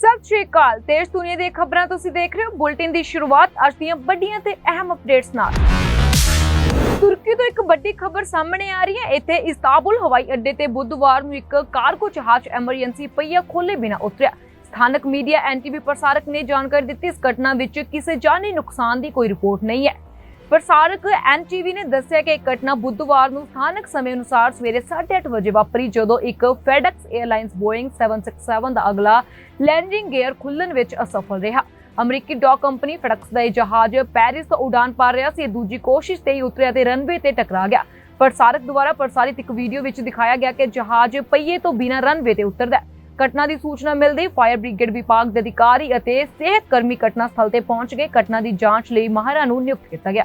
ਸਤਿ ਸ਼੍ਰੀ ਅਕਾਲ। ਦੇਸ਼ ਦੁਨੀਆ ਦੀਆਂ ਖਬਰਾਂ ਤੁਸੀਂ ਦੇਖ ਰਹੇ ਹੋ। ਬੁਲਟਿਨ ਦੀ ਸ਼ੁਰੂਆਤ ਅੱਜ ਦੀਆਂ ਵੱਡੀਆਂ ਤੇ ਅਹਿਮ ਅਪਡੇਟਸ ਨਾਲ। ਤੁਰਕੀ ਤੋਂ ਇੱਕ ਵੱਡੀ ਖਬਰ ਸਾਹਮਣੇ ਆ ਰਹੀ ਹੈ। ਇੱਥੇ ਇਸਤਾਂਬੁਲ ਹਵਾਈ ਅੱਡੇ ਤੇ ਬੁੱਧਵਾਰ ਨੂੰ ਇੱਕ ਕਾਰਗੋ ਜਹਾਜ਼ ਐਮਰਜੈਂਸੀ ਪਹੀਆ ਖੋਲੇ ਬਿਨਾ ਉਤਰਿਆ। ਸਥਾਨਕ ਮੀਡੀਆ, ਐਨਟੀਵੀ ਪ੍ਰਸਾਰਕ ਨੇ ਜਾਣਕਾਰੀ ਦਿੱਤੀ, ਇਸ ਘਟਨਾ ਵਿੱਚ ਕਿਸੇ ਜਾਨੀ ਨੁਕਸਾਨ ਦੀ ਕੋਈ ਰਿਪੋਰਟ ਨਹੀਂ ਹੈ। ਪ੍ਰਸਾਰਕ ਐਨਟੀਵੀ ਨੇ ਦੱਸਿਆ ਕਿ ਇਹ ਘਟਨਾ ਬੁੱਧਵਾਰ ਨੂੰ ਸਥਾਨਕ ਸਮੇਂ ਅਨੁਸਾਰ ਸਵੇਰੇ 8:30 ਵਜੇ ਵਾਪਰੀ, ਜਦੋਂ ਇੱਕ ਫੈਡੈਕਸ 에ਅਰਲਾਈਨਸ ਬੋਇੰਗ 767 ਦਾ ਅਗਲਾ ਲੈਂਡਿੰਗ ਗੇਅਰ ਖੁੱਲਣ ਵਿੱਚ ਅਸਫਲ ਰਿਹਾ। ਅਮਰੀਕੀ ਡੌਕ ਕੰਪਨੀ ਫੈਡੈਕਸ ਦਾ ਇਹ ਜਹਾਜ਼ ਪੈਰਿਸ ਤੋਂ ਉਡਾਨ ਪਾ ਰਿਹਾ ਸੀ, ਇਹ ਦੂਜੀ ਕੋਸ਼ਿਸ਼ ਤੇ ਹੀ ਉਤਰਿਆ ਤੇ ਰਨਵੇ ਤੇ ਟਕਰਾ ਗਿਆ। ਪ੍ਰਸਾਰਕ ਦੁਆਰਾ ਪ੍ਰਸਾਰਿਤ ਇੱਕ ਵੀਡੀਓ ਵਿੱਚ ਦਿਖਾਇਆ ਗਿਆ ਕਿ ਜਹਾਜ਼ ਪਹੀਏ ਤੋਂ ਬਿਨਾਂ ਰਨਵੇ ਤੇ ਉਤਰਦਾ ਹੈ। ਘਟਨਾ ਦੀ ਸੂਚਨਾ ਮਿਲਦੇ ਫਾਇਰ ਬ੍ਰਿਗੇਡ ਵਿਭਾਗ ਦੇ ਅਧਿਕਾਰੀ ਅਤੇ ਸਿਹਤ ਕਰਮੀ ਘਟਨਾ ਸਥਲ ਤੇ ਪਹੁੰਚ ਗਏ। ਘਟਨਾ ਦੀ ਜਾਂਚ ਲਈ ਮਾਹਰਾਂ ਨੂੰ ਨਿਯੁਕਤ ਕੀਤਾ ਗਿਆ।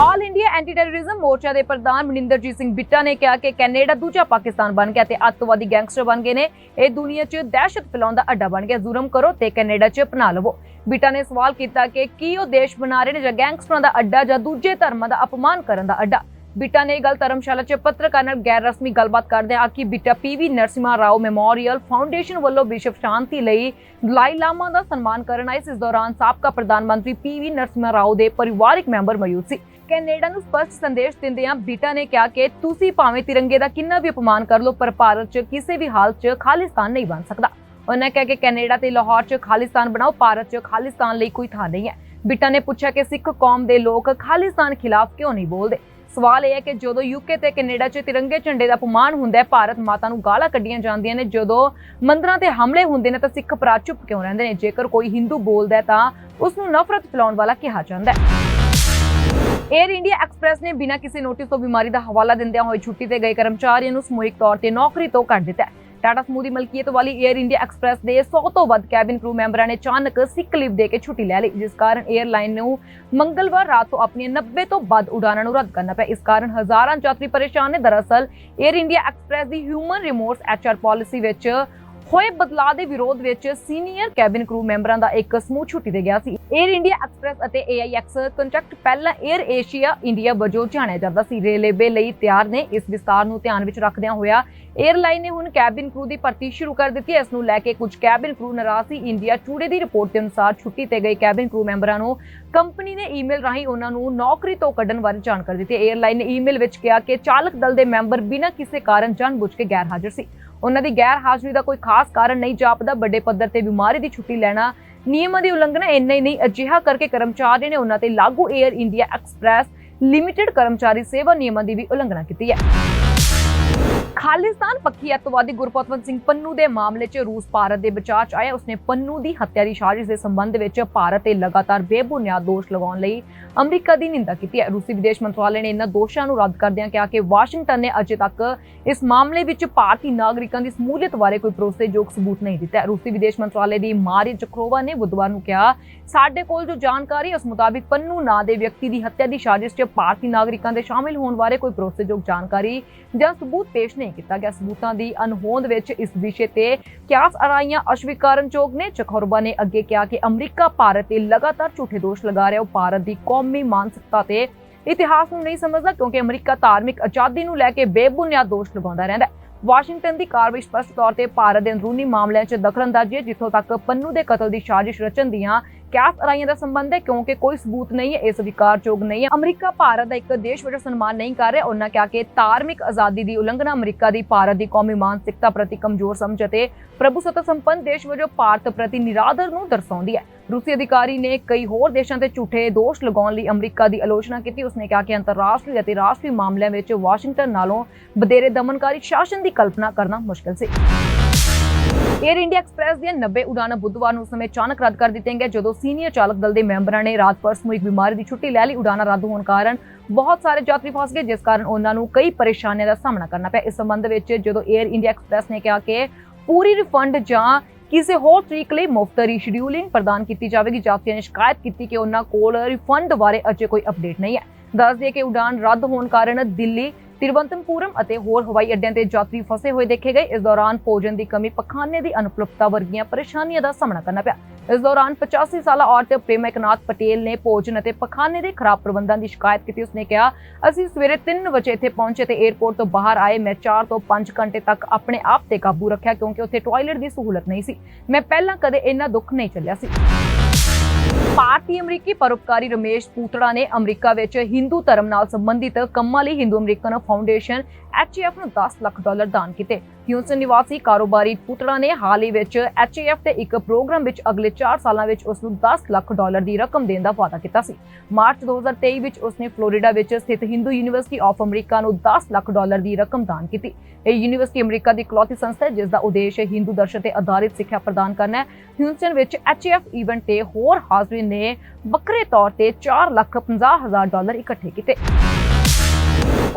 ਆਲ ਇੰਡੀਆ ਐਂਟੀ ਟੈਰਰਿਜ਼ਮ ਮੋਰਚਾ ਦੇ ਪ੍ਰਧਾਨ ਮਨਿੰਦਰਜੀਤ ਸਿੰਘ ਬਿੱਟਾ ਨੇ ਕਿਹਾ ਕਿ ਕੈਨੇਡਾ ਦੂਜਾ ਪਾਕਿਸਤਾਨ ਬਣ ਗਿਆ ਤੇ ਅੱਤਵਾਦੀ ਗੈਂਗਸਟਰ ਬਣ ਗਏ ਨੇ। ਇਹ ਦੁਨੀਆ 'ਚ ਦਹਿਸ਼ਤ ਫੈਲਾਉਣ ਦਾ ਅੱਡਾ ਬਣ ਗਿਆ। ਜ਼ੁਲਮ ਕਰੋ ਤੇ ਕੈਨੇਡਾ 'ਚ ਅਪਣਾ ਲਵੋ। ਬਿੱਟਾ ਨੇ ਸਵਾਲ ਕੀਤਾ ਕਿ ਕੀ ਉਹ ਦੇਸ਼ ਬਣਾ ਰਹੇ ਨੇ ਜਾਂ ਗੈਂਗਸਟਰਾਂ ਦਾ ਅੱਡਾ ਜਾਂ ਦੂਜੇ ਧਰਮਾਂ ਦਾ ਅਪਮਾਨ ਕਰਨ ਦਾ ਅੱਡਾ? ਬਿੱਟਾ ਨੇ ਇਹ ਗੱਲ ਧਰਮਸ਼ਾਲਾ 'ਚ ਪੱਤਰਕਾਰ ਨਾਲ ਗੈਰ ਰਸਮੀ ਗੱਲਬਾਤ ਕਰਦੇ ਆਖੀ Bitta PV Narasimha Rao memorial foundation ਵੱਲੋਂ ਵਿਸ਼ਵ ਸ਼ਾਂਤੀ ਲਈ ਦਲਾਈ ਲਾਮਾ ਦਾ ਸਨਮਾਨ ਕਰਨ ਆਏ ਇਸ ਦੌਰਾਨ ਸਾਬਕਾ ਪ੍ਰਧਾਨ ਮੰਤਰੀ ਪੀਵੀ ਨਰਸਿਮਾ ਰਾਓ ਦੇ ਪਰਿਵਾਰਕ ਮੈਂਬਰ ਮੌਜੂਦ ਸੀ। ਕੈਨੇਡਾ ਨੂੰ ਸਪਸ਼ਟ ਸੰਦੇਸ਼ ਦਿੰਦਿਆਂ ਬੀਟਾ ਨੇ ਕਿਹਾ ਕਿ ਤੁਸੀਂ ਭਾਵੇਂ ਤਿਰੰਗੇ ਦਾ ਕਿੰਨਾ ਵੀ ਅਪਮਾਨ ਕਰ ਲਓ, ਪਰ ਭਾਰਤ 'ਚ ਕਿਸੇ ਵੀ ਹਾਲਤ 'ਚ ਖਾਲਿਸਤਾਨ ਨਹੀਂ ਬਣ ਸਕਦਾ। ਉਹਨਾਂ ਕਿਹਾ ਕਿ ਕੈਨੇਡਾ ਤੇ ਲਾਹੌਰ 'ਚ ਖਾਲਿਸਤਾਨ ਬਣਾਓ, ਭਾਰਤ 'ਚ ਖਾਲਿਸਤਾਨ ਲਈ ਕੋਈ ਥਾਂ ਨਹੀਂ ਹੈ। ਬਿੱਟਾ ਨੇ ਪੁੱਛਿਆ ਕਿ ਸਿੱਖ ਕੌਮ ਦੇ ਲੋਕ ਖਾਲਿਸਤਾਨ ਖਿਲਾਫ ਕਿਉਂ ਨਹੀਂ ਬੋਲਦੇ? ਸਵਾਲ ਇਹ ਹੈ ਕਿ ਜਦੋਂ ਯੂਕੇ ਤੇ ਕੈਨੇਡਾ 'ਚ ਤਿਰੰਗੇ ਝੰਡੇ ਦਾ ਅਪਮਾਨ ਹੁੰਦਾ ਹੈ, ਭਾਰਤ ਮਾਤਾ ਨੂੰ ਗਾਲਾਂ ਕੱਢੀਆਂ ਜਾਂਦੀਆਂ ਨੇ, ਜਦੋਂ ਮੰਦਰਾਂ ਤੇ ਹਮਲੇ ਹੁੰਦੇ ਨੇ ਤਾਂ ਸਿੱਖ ਭਰਾ ਚੁੱਪ ਕਿਉਂ ਰਹਿੰਦੇ ਨੇ? ਜੇਕਰ ਕੋਈ ਹਿੰਦੂ ਬੋਲਦਾ ਹੈ ਤਾਂ ਉਸ ਨੂੰ ਨਫ਼ਰਤ ਫੈਲਾਉਣ ਵਾਲਾ ਕਿਹਾ ਜਾਂਦਾ ਹੈ। ਏਅਰ ਇੰਡੀਆ ਐਕਸਪ੍ਰੈਸ ਨੇ ਬਿਨਾਂ ਕਿਸੇ ਨੋਟਿਸ ਤੋਂ ਬਿਮਾਰੀ ਦਾ ਹਵਾਲਾ ਦਿੰਦਿਆਂ ਹੋਏ ਛੁੱਟੀ ਤੇ ਗਏ ਕਰਮਚਾਰੀਆਂ ਨੂੰ ਸਮੂਹਿਕ ਤੌਰ ਤੇ ਨੌਕਰੀ ਤੋਂ ਕੱਢ ਦਿੱਤਾ ਹੈ। ਟਾਟਾ ਸਮੂਹ ਦੀ ਮਲਕੀਅਤ ਵਾਲੀ 에ਅਰ ਇੰਡੀਆ ਐਕਸਪ੍ਰੈਸ ਦੇ 100 ਤੋਂ ਵੱਧ ਕੈਬਿਨ ਕਰੂ ਮੈਂਬਰਾਂ ਨੇ ਅਚਾਨਕ ਸਿਕ ਲੀਵ ਦੇ ਕੇ ਛੁੱਟੀ ਲੈ ਲਈ, ਜਿਸ ਕਾਰਨ 에ਅਰਲਾਈਨ ਨੂੰ ਮੰਗਲਵਾਰ ਰਾਤ ਤੋਂ ਆਪਣੀਆਂ 90 ਤੋਂ ਵੱਧ ਉਡਾਣਾਂ ਨੂੰ ਰੱਦ ਕਰਨਾ ਪਿਆ। ਇਸ ਕਾਰਨ ਹਜ਼ਾਰਾਂ ਯਾਤਰੀ ਪਰੇਸ਼ਾਨ ਨੇ। ਦਰਅਸਲ 에ਅਰ ਇੰਡੀਆ ਐਕਸਪ੍ਰੈਸ ਦੀ ਹਿਊਮਨ ਰਿਮੋਰਸ ਐਚਆਰ ਪਾਲਿਸੀ ਵਿੱਚ ਹੋਏ ਬਦਲਾਅ ਦੇ ਵਿਰੋਧ ਵਿੱਚ ਸੀਨੀਅਰ ਕੈਬਿਨ ਕਰੂ ਮੈਂਬਰਾਂ ਦਾ ਇੱਕ ਸਮੂਹ ਛੁੱਟੀ ਦੇ ਗਿਆ ਸੀ। 에ਅਰ ਇੰਡੀਆ ਐਕਸਪ੍ਰੈਸ ਅਤੇ AIX ਕੰਟਰੈਕਟ ਪਹਿਲਾਂ 에ਅਰ ਏਸ਼ੀਆ ਇੰਡੀਆ ਵਜੋਂ ਜਾਣਿਆ ਜਾਂਦਾ ਸੀ। ਰੇਲਵੇ ਲਈ ਤਿਆਰ ਨੇ। ਇਸ ਵਿਸਤਾਰ ਨੂੰ ਧਿਆਨ ਵਿੱਚ ਰੱਖਦਿਆਂ ਹੋਇਆ 에ਅਰਲਾਈਨ ਨੇ ਹੁਣ ਕੈਬਿਨ ਕਰੂ ਦੀ ਭਰਤੀ ਸ਼ੁਰੂ ਕਰ ਦਿੱਤੀ। ਇਸ ਨੂੰ ਲੈ ਕੇ ਕੁਝ ਕੈਬਿਨ ਕਰੂ ਨਾਰਾਜ਼ ਸੀ। ਇੰਡੀਆ ਟੂਡੇ ਦੀ ਰਿਪੋਰਟ ਦੇ ਅਨੁਸਾਰ ਛੁੱਟੀ ਤੇ ਗਏ ਕੈਬਿਨ ਕਰੂ ਮੈਂਬਰਾਂ ਨੂੰ ਕੰਪਨੀ ਨੇ ਈਮੇਲ ਰਾਹੀਂ ਉਹਨਾਂ ਨੂੰ ਨੌਕਰੀ ਤੋਂ ਕੱਢਣ ਬਾਰੇ ਜਾਣਕਾਰੀ ਦਿੱਤੀ। 에ਅਰਲਾਈਨ ਨੇ ਈਮੇਲ ਵਿੱਚ ਕਿਹਾ ਕਿ ਚਾਲਕ ਦਲ ਦੇ ਮੈਂਬਰ ਬਿਨਾਂ ਕਿਸੇ ਕਾਰਨ ਜਾਣਬੁੱਝ ਕੇ ਗੈਰ ਹਾਜ਼ਰ ਸੀ। ਉਹਨਾਂ ਦੀ ਗੈਰ ਹਾਜ਼ਰੀ ਦਾ ਕੋਈ ਖਾਸ ਕਾਰਨ ਨਹੀਂ ਜਾਪਦਾ। ਵੱਡੇ ਪੱਧਰ ਤੇ ਬਿਮਾਰੀ ਦੀ ਛੁੱਟੀ ਲੈਣਾ, ਨਿਯਮਾਂ ਦੀ ਉਲੰਘਣਾ ਇੰਨਾ ਹੀ ਨਹੀਂ, ਅਜਿਹਾ ਕਰਕੇ ਕਰਮਚਾਰੀ ਨੇ ਉਹਨਾਂ ਤੇ ਲਾਗੂ 에ਅਰ ਇੰਡੀਆ ਐਕਸਪ੍ਰੈਸ ਲਿਮਿਟਿਡ ਕਰਮਚਾਰੀ ਸੇਵਾ ਨਿਯਮਾਂ ਦੀ ਵੀ ਉਲੰਘਣਾ ਕੀਤੀ ਹੈ। ਖਾਲਿਸਤਾਨ ਪੱਖੀ ਅਤਵਾਦੀ ਗੁਰਪਤਵੰਤ ਸਿੰਘ ਪੰਨੂ ਦੇ ਮਾਮਲੇ 'ਚ ਰੂਸ, ਭਾਰਤ ਦੇ ਬਚਾਅ 'ਚ ਆਇਆ ਉਸਨੇ ਪੰਨੂ ਦੀ ਹੱਤਿਆ ਦੀ ਸਾਜ਼ਿਸ਼ ਦੇ ਸੰਬੰਧ ਵਿੱਚ ਭਾਰਤ ਤੇ ਲਗਾਤਾਰ ਬੇਬੁਨਿਆਦ ਦੋਸ਼ ਲਗਾਉਣ ਲਈ ਅਮਰੀਕਾ ਦੀ ਨਿੰਦਾ ਕੀਤੀ ਹੈ। ਰੂਸੀ ਵਿਦੇਸ਼ ਮੰਤਰਾਲੇ ਨੇ ਇਹਨਾਂ ਦੋਸ਼ਾਂ ਨੂੰ ਰੱਦ ਕਰਦਿਆਂ ਕਿਹਾ ਕਿ ਵਾਸ਼ਿੰਗਟਨ ਨੇ ਅਜੇ ਤੱਕ ਇਸ ਮਾਮਲੇ ਵਿੱਚ ਭਾਰਤੀ ਨਾਗਰਿਕਾਂ ਦੀ ਸਮੂਲੀਅਤ ਬਾਰੇ ਕੋਈ ਭਰੋਸੇਯੋਗ ਸਬੂਤ ਨਹੀਂ ਦਿੱਤਾ ਰੂਸੀ ਵਿਦੇਸ਼ ਮੰਤਰਾਲੇ ਦੀ ਮਾਰੀ ਚਕਰੋਵਾ ਨੇ ਬੁੱਧਵਾਰ ਨੂੰ ਕਿਹਾ, ਸਾਡੇ ਕੋਲ ਜੋ ਜਾਣਕਾਰੀ ਉਸ ਮੁਤਾਬਿਕ ਪੰਨੂ ਨਾਂ ਦੇ ਵਿਅਕਤੀ ਦੀ ਹੱਤਿਆ ਦੀ ਸਾਜ਼ਿਸ਼ 'ਚ ਭਾਰਤੀ ਨਾਗਰਿਕਾਂ ਦੇ ਸ਼ਾਮਿਲ ਹੋਣ ਬਾਰੇ ਕੋਈ ਭਰੋਸੇਯੋਗ ਜਾਣਕਾਰੀ ਜਾਂ ਸਬੂਤ ਪੇਸ਼ ਨਹੀਂ ਕੀਤਾ ਗਿਆ ਸਬੂਤਾਂ ਦੀ ਅਨਹੋਂਦ ਵਿੱਚ ਇਸ ਵਿਸ਼ੇ ਤੇ ਕਿਆਸ ਅਰਾਈਆਂ ਅਸ਼ਵੀਕਾਰਨਯੋਗ ਨੇ ਚਖੌਰਬਾ ਨੇ ਅੱਗੇ ਕਿਹਾ ਕਿ ਅਮਰੀਕਾ, ਭਾਰਤ ਤੇ ਲਗਾਤਾਰ ਝੂਠੇ ਦੋਸ਼ ਲਗਾ ਰਿਹਾ, ਉਹ ਭਾਰਤ ਦੀ ਕੌਮੀ ਮਾਨਸਿਕਤਾ ਤੇ ਇਤਿਹਾਸ ਨੂੰ ਨਹੀਂ ਸਮਝਦਾ ਕਿਉਂਕਿ ਅਮਰੀਕਾ ਧਾਰਮਿਕ ਆਜ਼ਾਦੀ ਨੂੰ ਲੈ ਕੇ ਬੇਬੁਨਿਆਦ ਦੋਸ਼ ਲਗਾਉਂਦਾ ਰਹਿੰਦਾ ਹੈ। ਵਾਸ਼ਿੰਗਟਨ ਦੀ ਕਾਰਵਾਈ ਸਪਸ਼ਟ ਤੌਰ ਤੇ ਭਾਰਤ ਦੇ ਅੰਦਰੂਨੀ ਮਾਮਲਿਆਂ 'ਚ ਦਖਲਅੰਦਾਜ਼ੀ ਹੈ, ਜਿੱਥੋਂ ਤੱਕ ਪੰਨੂ ਦੇ ਕਤਲ ਦੀ ਸਾਜ਼ਿਸ਼ ਰਚਣ ਦੀਆਂ ਕਿਆਸ ਅਰਾਈਆਂ ਦਾ ਸੰਬੰਧ ਹੈ, ਕਿਉਂਕਿ ਕੋਈ ਸਬੂਤ ਨਹੀਂ ਹੈ, ਇਹ ਸਵੀਕਾਰਯੋਗ ਨਹੀਂ ਹੈ। ਅਮਰੀਕਾ, ਭਾਰਤ ਦਾ ਇੱਕ ਦੇਸ਼ ਵਜੋਂ ਸਨਮਾਨ ਨਹੀਂ ਕਰ ਰਿਹਾ, ਉਹਨਾਂ ਕਿਹਾ ਕਿ ਧਾਰਮਿਕ ਆਜ਼ਾਦੀ ਦੀ ਉਲੰਘਣਾ ਅਮਰੀਕਾ ਦੀ, ਭਾਰਤ ਦੀ ਕੌਮੀ ਮਾਨਸਿਕਤਾ ਪ੍ਰਤੀ ਕਮਜ਼ੋਰ ਸਮਝ ਅਤੇ ਪ੍ਰਭੂਸੱਤਾ ਸੰਪੰਨ ਦੇਸ਼ ਵਜੋਂ ਭਾਰਤ ਪ੍ਰਤੀ ਨਿਰਾਦਰ ਨੂੰ ਦਰਸਾਉਂਦੀ ਹੈ। ਰੂਸੀ ਅਧਿਕਾਰੀ ਨੇ ਕਈ ਹੋਰ ਦੇਸ਼ਾਂ ਤੇ ਝੂਠੇ ਦੋਸ਼ ਲਗਾਉਣ ਲਈ ਅਮਰੀਕਾ ਦੀ ਆਲੋਚਨਾ ਕੀਤੀ। ਉਸਨੇ ਕਿਹਾ ਕਿ ਅੰਤਰਰਾਸ਼ਟਰੀ ਅਤੇ ਰਾਸ਼ਟਰੀ ਮਾਮਲਿਆਂ ਵਿੱਚ ਵਾਸ਼ਿੰਗਟਨ ਨਾਲੋਂ ਵਧੇਰੇ ਦਮਨਕਾਰੀ ਸ਼ਾਸਨ ਦੀ ਕਲਪਨਾ ਕਰਨਾ ਮੁਸ਼ਕਲ ਸੀ। 에ਅਰ ਇੰਡੀਆ ਐਕਸਪ੍ਰੈਸ ਦੀਆਂ 90 ਉਡਾਣਾਂ ਬੁੱਧਵਾਰ ਨੂੰ ਸਮੇਂ ਅਚਾਨਕ ਰੱਦ ਕਰ ਦਿੱਤੀਆਂ ਗਈਆਂ, ਜਦੋਂ ਸੀਨੀਅਰ ਚਾਲਕ ਦਲ ਦੇ ਮੈਂਬਰਾਂ ਨੇ ਰਾਤ ਭਰ ਸਮੂਹਿਕ ਬਿਮਾਰੀ ਦੀ ਛੁੱਟੀ ਲੈ ਲਈ। ਉਡਾਣਾਂ ਰੱਦ ਹੋਣ ਕਾਰਨ ਬਹੁਤ ਸਾਰੇ ਯਾਤਰੀ ਫਸ ਗਏ, ਜਿਸ ਕਾਰਨ ਉਹਨਾਂ ਨੂੰ ਕਈ ਪਰੇਸ਼ਾਨੀਆਂ ਦਾ ਸਾਹਮਣਾ ਕਰਨਾ ਪਿਆ। ਇਸ ਸੰਬੰਧ ਵਿੱਚ ਜਦੋਂ 에ਅਰ ਇੰਡੀਆ ਐਕਸਪ੍ਰੈਸ ਨੇ ਕਿਹਾ ਕਿ ਪੂਰੀ ਰਿਫੰਡ ਜਾਂ ਕਿਸੇ ਹੋਰ ਤਰੀਕ ਲਈ ਮੁਫਤ ਰੀਸ਼ਡਿਊਲਿੰਗ ਪ੍ਰਦਾਨ ਕੀਤੀ ਜਾਵੇਗੀ, ਯਾਤਰੀਆਂ ਨੇ ਸ਼ਿਕਾਇਤ ਕੀਤੀ ਕਿ ਉਹਨਾਂ ਕੋਲ ਰਿਫੰਡ ਬਾਰੇ ਅਜੇ ਕੋਈ ਅਪਡੇਟ ਨਹੀਂ ਹੈ। ਦੱਸ ਦਈਏ ਕਿ ਉਡਾਨ ਰੱਦ ਹੋਣ ਕਾਰਨ ਦਿੱਲੀ ਤਿਰਵੰਤਮਪੁਰਮ ਅਤੇ ਹੋਰ ਹਵਾਈ ਅੱਡਿਆਂ ਤੇ ਯਾਤਰੀ ਫਸੇ ਹੋਏ ਦੇਖੇ ਗਏ। ਇਸ ਦੌਰਾਨ ਭੋਜਨ ਦੀ ਕਮੀ, ਪਖਾਨੇ ਦੀ ਅਨੁਪਲਬਧਤਾ ਵਰਗੀਆਂ ਪਰੇਸ਼ਾਨੀਆਂ ਦਾ ਸਾਹਮਣਾ ਕਰਨਾ ਪਿਆ। ਇਸ ਦੌਰਾਨ 85 ਸਾਲਾ ਔਰਤ ਪ੍ਰੇਮਕਨਾਥ ਪਟੇਲ ਨੇ ਭੋਜਨ ਅਤੇ ਪਖਾਨੇ ਦੇ ਖਰਾਬ ਪ੍ਰਬੰਧਾਂ ਦੀ ਸ਼ਿਕਾਇਤ ਕੀਤੀ। ਉਸਨੇ ਕਿਹਾ, ਅਸੀਂ ਸਵੇਰੇ 3 ਵਜੇ ਇੱਥੇ ਪਹੁੰਚੇ ਤੇ 에ਅਰਪੋਰਟ ਤੋਂ ਬਾਹਰ ਆਏ। ਮੈਂ 4 ਤੋਂ 5 ਘੰਟੇ ਤੱਕ ਆਪਣੇ ਆਪ ਤੇ ਕਾਬੂ ਰੱਖਿਆ ਕਿਉਂਕਿ ਉੱਥੇ ਟਾਇਲਟ ਦੀ ਸਹੂਲਤ ਨਹੀਂ ਸੀ। ਮੈਂ ਪਹਿਲਾਂ ਕਦੇ ਇੰਨਾ ਦੁੱਖ ਨਹੀਂ ਚੱਲਿਆ ਸੀ। ਭਾਰਤੀ ਅਮਰੀਕੀ ਪਰਉਪਕਾਰੀ ਰਮੇਸ਼ ਪੂਤੜਾ ਨੇ ਅਮਰੀਕਾ ਵਿੱਚ ਹਿੰਦੂ ਧਰਮ ਨਾਲ ਸੰਬੰਧਿਤ ਕੰਮਾਂ ਲਈ ਹਿੰਦੂ ਅਮਰੀਕਨ ਫਾਊਂਡੇਸ਼ਨ HAF ਨੂੰ 10 ਲੱਖ ਡਾਲਰ ਦਾਨ ਕੀਤੇ। ਹਿਊਸਟਨ ਨਿਵਾਸੀ ਕਾਰੋਬਾਰੀ ਪੂਤੜਾ ਨੇ ਹਾਲ ਹੀ ਵਿੱਚ HAF ਦੇ ਇੱਕ ਪ੍ਰੋਗਰਾਮ ਵਿੱਚ ਅਗਲੇ 4 ਸਾਲਾਂ ਵਿੱਚ ਉਸ ਨੂੰ 10 ਲੱਖ ਡਾਲਰ ਦੀ ਰਕਮ ਦੇਣ ਦਾ ਵਾਅਦਾ ਕੀਤਾ ਸੀ। ਮਾਰਚ 2023 ਵਿੱਚ ਉਸਨੇ ਫਲੋਰੀਡਾ ਵਿੱਚ ਸਥਿਤ ਹਿੰਦੂ ਯੂਨੀਵਰਸਿਟੀ ਆਫ ਅਮਰੀਕਾ ਨੂੰ 10 ਲੱਖ ਡਾਲਰ ਦੀ ਰਕਮ ਦਾਨ ਕੀਤੀ। ਇਹ ਯੂਨੀਵਰਸਿਟੀ ਅਮਰੀਕਾ ਦੀ ਇਕਲੌਤੀ ਸੰਸਥਾ ਹੈ ਜਿਸ ਦਾ ਉਦੇਸ਼ ਹਿੰਦੂ ਦਰਸ਼ਨ ਤੇ ਆਧਾਰਿਤ ਸਿੱਖਿਆ ਪ੍ਰਦਾਨ ਕਰਨਾ ਹੈ। ਹਿਊਸਟਨ ਵਿੱਚ HAF ਇਵੈਂਟ ਤੇ ਹੋਰ ਹਾਜ਼ਰੀਨ ਨੇ ਵੱਖਰੇ ਤੌਰ ਤੇ 4 ਲੱਖ 50 ਹਜ਼ਾਰ ਡਾਲਰ ਇਕੱਠੇ ਕੀਤੇ।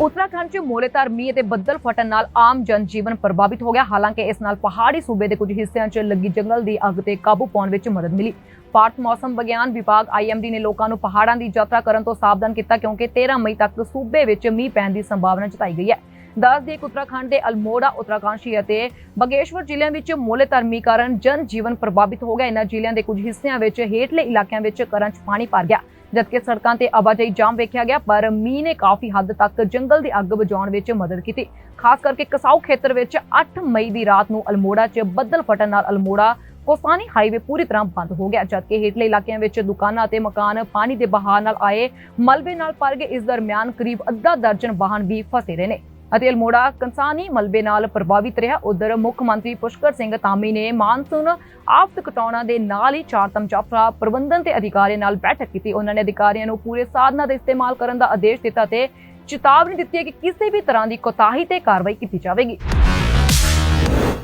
ਉੱਤਰਾਖੰਡ 'ਚ ਮੋਲੇਤਾਰ ਮੀਂਹ ਅਤੇ ਬੱਦਲ ਫਟਣ ਨਾਲ ਆਮ ਜਨ ਜੀਵਨ ਪ੍ਰਭਾਵਿਤ ਹੋ ਗਿਆ। ਹਾਲਾਂਕਿ ਇਸ ਨਾਲ ਪਹਾੜੀ ਸੂਬੇ ਦੇ ਕੁਝ ਹਿੱਸਿਆਂ 'ਚ ਲੱਗੀ ਜੰਗਲ ਦੀ ਅੱਗ ਤੇ ਕਾਬੂ ਪਾਉਣ ਵਿੱਚ ਮਦਦ ਮਿਲੀ। ਭਾਰਤ ਮੌਸਮ ਵਿਗਿਆਨ ਵਿਭਾਗ IMD ਨੇ ਲੋਕਾਂ ਨੂੰ ਪਹਾੜਾਂ ਦੀ ਯਾਤਰਾ ਕਰਨ ਤੋਂ ਸਾਵਧਾਨ ਕੀਤਾ ਕਿਉਂਕਿ 13 ਮਈ ਤੱਕ ਸੂਬੇ ਵਿੱਚ ਮੀਂਹ ਪੈਣ ਦੀ ਸੰਭਾਵਨਾ ਜਤਾਈ ਗਈ ਹੈ। ਦੱਸ ਦੇ ਉੱਤਰਾਖੰਡ ਦੇ ਅਲਮੋੜਾ, ਉੱਤਰਾਕਾਂਸ਼ੀ ਅਤੇ ਬਗੇਸ਼ਵਰ ਜ਼ਿਲ੍ਹਿਆਂ ਵਿੱਚ ਮੋਲੇਤਾਰ ਮੀਂਹ ਕਾਰਨ ਜਨ ਜੀਵਨ ਪ੍ਰਭਾਵਿਤ ਹੋ ਗਿਆ। ਇਹਨਾਂ ਜ਼ਿਲ੍ਹਿਆਂ ਦੇ ਕੁਝ ਹਿੱਸਿਆਂ ਵਿੱਚ ਹੇਠਲੇ ਇਲਾਕਿਆਂ ਵਿੱਚ ਘਰਾਂ 'ਚ ਪਾਣੀ ਭਰ ਗਿਆ। ਜਦਕਿ ਸੜਕਾਂ ਤੇ ਆਵਾਜਾਈ ਜਾਮ ਵੇਖਿਆ ਗਿਆ, ਪਰ ਮੀਂਹ ਨੇ ਕਾਫੀ ਹੱਦ ਤੱਕ ਜੰਗਲ ਦੀ ਅੱਗ ਬੁਝਾਉਣ ਵਿੱਚ ਮਦਦ ਕੀਤੀ। ਖਾਸ ਕਰਕੇ ਕਸਾਊ ਖੇਤਰ ਵਿੱਚ 8 ਮਈ ਦੀ ਰਾਤ ਨੂੰ ਅਲਮੋੜਾ 'ਚ ਬੱਦਲ ਫਟਣ ਨਾਲ ਅਲਮੋੜਾ ਕੋਸਾਨੀ ਹਾਈਵੇ ਪੂਰੀ ਤਰ੍ਹਾਂ ਬੰਦ ਹੋ ਗਿਆ ਜਦਕਿ ਹੇਠਲੇ ਇਲਾਕਿਆਂ ਵਿੱਚ ਦੁਕਾਨਾਂ ਅਤੇ ਮਕਾਨ ਪਾਣੀ ਦੇ ਬਹਾਅ ਨਾਲ ਆਏ, ਮਲਬੇ ਨਾਲ ਭਰ ਗਏ। ਇਸ ਦਰਮਿਆਨ ਕਰੀਬ ਅੱਧਾ ਦਰਜਨ ਵਾਹਨ ਵੀ ਫਸੇ ਰਹੇ ਨੇ। ਅਤੇ ਅਲਮੋੜਾ ਕੰਸਾਨੀ ਮਲਬੇ ਨਾਲ ਪ੍ਰਭਾਵਿਤ ਰਿਹਾ। ਉਧਰ ਮੁੱਖ ਮੰਤਰੀ ਪੁਸ਼ਕਰ ਸਿੰਘ ਧਾਮੀ ਨੇ ਮਾਨਸੂਨ ਆਫਤ ਕਟਾਉਣਾ ਦੇ ਨਾਲ ਹੀ ਚਾਰਤਮ ਯਾਤਰਾ ਪ੍ਰਬੰਧਨ ਤੇ ਅਧਿਕਾਰੀਆਂ ਨਾਲ ਬੈਠਕ ਕੀਤੀ। ਉਹਨਾਂ ਨੇ ਅਧਿਕਾਰੀਆਂ ਨੂੰ ਪੂਰੇ ਸਾਧਨਾਂ ਦਾ ਇਸਤੇਮਾਲ ਕਰਨ ਦਾ ਆਦੇਸ਼ ਦਿੱਤਾ ਤੇ ਚੇਤਾਵਨੀ ਦਿੱਤੀ ਹੈ ਕਿ ਕਿਸੇ ਵੀ ਤਰ੍ਹਾਂ ਦੀ ਕੋਤਾਹੀ ਤੇ ਕਾਰਵਾਈ ਕੀਤੀ ਜਾਵੇਗੀ।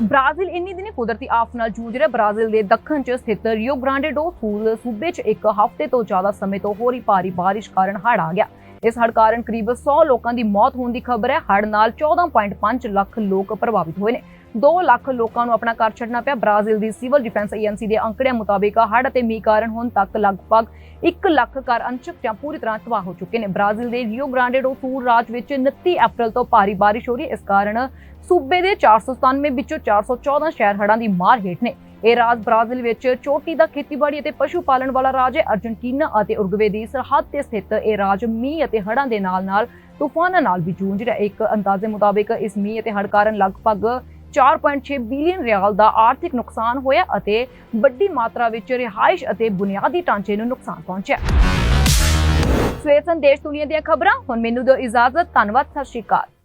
ਬ੍ਰਾਜ਼ੀਲ ਇੰਨੀ ਦਿਨੀ ਕੁਦਰਤੀ ਆਫਤ ਨਾਲ ਜੂਝ ਰਿਹਾ। ਬ੍ਰਾਜ਼ੀਲ ਦੇ ਦੱਖਣ 'ਚ ਸਥਿਤ ਰਿਓ ਗ੍ਰਾਂਡੇ ਡੋ ਸੂਲ ਸੂਬੇ 'ਚ ਇੱਕ ਹਫ਼ਤੇ ਤੋਂ ਜ਼ਿਆਦਾ ਸਮੇਂ ਤੋਂ ਹੋ ਰਹੀ ਭਾਰੀ ਬਾਰਿਸ਼ ਕਾਰਨ ਹੜ੍ਹ ਆ ਗਿਆ। ਇਸ ਹੜ੍ਹ ਕਾਰਨ ਕਰੀਬ 100 ਲੋਕਾਂ ਦੀ ਮੌਤ ਹੋਣ ਦੀ ਖਬਰ ਹੈ। ਹੜ੍ਹ ਨਾਲ 14.5 ਲੱਖ ਲੋਕ ਪ੍ਰਭਾਵਿਤ ਹੋਏ ਨੇ। 2 ਲੱਖ ਲੋਕਾਂ ਨੂੰ ਆਪਣਾ ਘਰ ਛੱਡਣਾ ਪਿਆ। ਬ੍ਰਾਜ਼ੀਲ ਦੀ ਸਿਵਲ ਡਿਫੈਂਸ ਏਜੰਸੀ ਦੇ ਅੰਕੜਿਆਂ ਮੁਤਾਬਿਕ ਹੜ੍ਹ ਅਤੇ ਮੀਂਹ ਕਾਰਨ ਹੁਣ ਤੱਕ ਲਗਭਗ 1 ਲੱਖ ਘਰ ਅੰਸ਼ਕ ਜਾਂ ਪੂਰੀ ਤਰ੍ਹਾਂ ਤਬਾਹ ਹੋ ਚੁੱਕੇ ਨੇ। ਬ੍ਰਾਜ਼ੀਲ ਦੇ ਰਿਓ ਗ੍ਰਾਂਡੇ ਡੋ ਸੂਲ ਰਾਜ ਵਿੱਚ 29 ਅਪ੍ਰੈਲ ਤੋਂ ਭਾਰੀ ਬਾਰਿਸ਼ ਹੋ ਰਹੀ ਹੈ। ਇਸ ਕਾਰਨ ਸੂਬੇ ਦੇ 497 ਵਿੱਚੋਂ 414 ਸ਼ਹਿਰ ਹੜ੍ਹਾਂ ਦੀ ਮਾਰ ਹੇਠ ਨੇ। ਇਹ ਰਾਜ ਬ੍ਰਾਜ਼ੀਲ ਵਿੱਚ ਚੋਟੀ ਦਾ ਖੇਤੀਬਾੜੀ ਅਤੇ ਪਸ਼ੂ ਪਾਲਣ ਵਾਲਾ ਰਾਜ ਹੈ। ਅਰਜਨਟੀਨਾ ਅਤੇ ਉਰਗਵੇ ਦੀ ਸਰਹੱਦ ਤੇ ਸਥਿਤ ਇਹ ਰਾਜ ਮੀਂਹ ਅਤੇ ਹੜ੍ਹਾਂ ਦੇ ਨਾਲ-ਨਾਲ ਤੂਫਾਨਾਂ ਨਾਲ ਵੀ ਜੂਝ ਰਿਹਾ ਇੱਕ ਅੰਦਾਜ਼ੇ ਮੁਤਾਬਿਕ ਇਸ ਮੀਂਹ ਅਤੇ ਹੜ੍ਹ ਕਾਰਨ ਲਗਭਗ 4.6 ਬਿਲੀਅਨ ਰਿਆਲ ਦਾ ਆਰਥਿਕ ਨੁਕਸਾਨ ਹੋਇਆ ਅਤੇ ਵੱਡੀ ਮਾਤਰਾ ਵਿੱਚ ਰਿਹਾਇਸ਼ ਅਤੇ ਬੁਨਿਆਦੀ ਢਾਂਚੇ ਨੂੰ ਨੁਕਸਾਨ ਪਹੁੰਚਿਆ। ਸਵੇਰ ਸੰਦੇਸ਼ ਦੁਨੀਆ ਦੀਆਂ ਖਬਰਾਂ, ਹੁਣ ਮੈਨੂੰ ਦਿਓ ਇਜਾਜ਼ਤ। ਧੰਨਵਾਦ, ਸਤਿ ਸ਼੍ਰੀ ਅਕਾਲ।